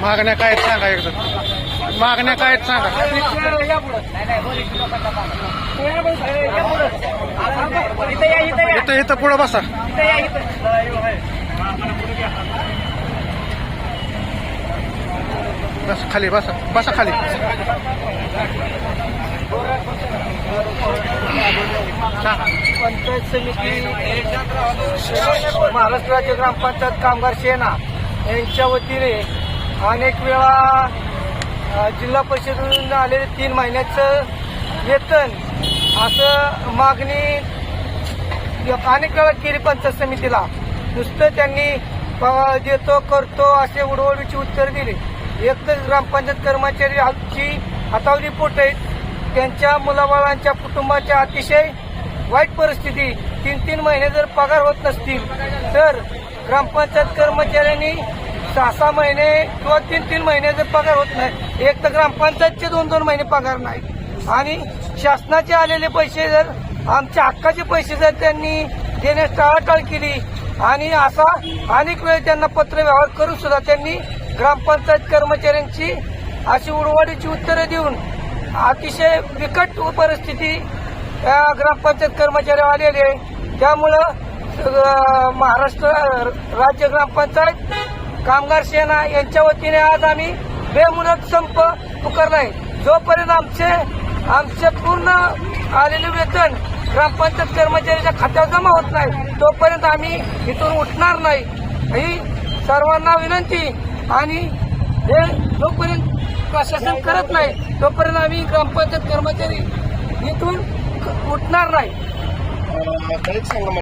मागण्या काय आहेत सांगा एकदा. मागण्या काय आहेत सांगा. इथं इथं पुढं बसा. बस खाली बसा. बसा खाली. पंचायत समिती महाराष्ट्र राज्य ग्रामपंचायत कामगार सेना. यांच्या वतीने अनेक वेळा जिल्हा परिषदेतून आलेले तीन महिन्याचं वेतन असं मागणी अनेक वेळा केली पंचायत समितीला. नुसतं त्यांनी देतो करतो असे उडवडीची उत्तर दिली. एक तर ग्रामपंचायत कर्मचारी आमची हातावली पोट आहेत. त्यांच्या मुलाबाळांच्या कुटुंबाच्या अतिशय वाईट परिस्थिती. तीन तीन महिने जर पगार होत नसतील तर ग्रामपंचायत कर्मचाऱ्यांनी सहा सहा महिने किंवा तीन तीन महिन्याचे पगार होत नाही. एक तर ग्रामपंचायतचे दोन दोन महिने पगार नाही. आणि शासनाचे आलेले पैसे जर आमच्या हक्काचे पैसे जर त्यांनी देण्यास टाळाटाळ केली आणि असा अनेक वेळ त्यांना पत्र व्यवहार करून सुद्धा त्यांनी ग्रामपंचायत कर्मचाऱ्यांची अशी उडवाडीची उत्तरं देऊन अतिशय बिकट परिस्थिती ग्रामपंचायत कर्मचारी आलेले आहे. त्यामुळं महाराष्ट्र राज्य ग्रामपंचायत कामगार सेना यांच्या वतीने आज आम्ही बेमुदत संप पुकारलाय. जोपर्यंत आमचे आमचे पूर्ण आलेले वेतन ग्रामपंचायत कर्मचाऱ्याच्या खात्यावर जमा होत नाही तोपर्यंत आम्ही इथून उठणार नाही. ही सर्वांना विनंती आणि हे जोपर्यंत प्रशासन करत नाही तोपर्यंत आम्ही ग्रामपंचायत कर्मचारी इथून उठणार नाही.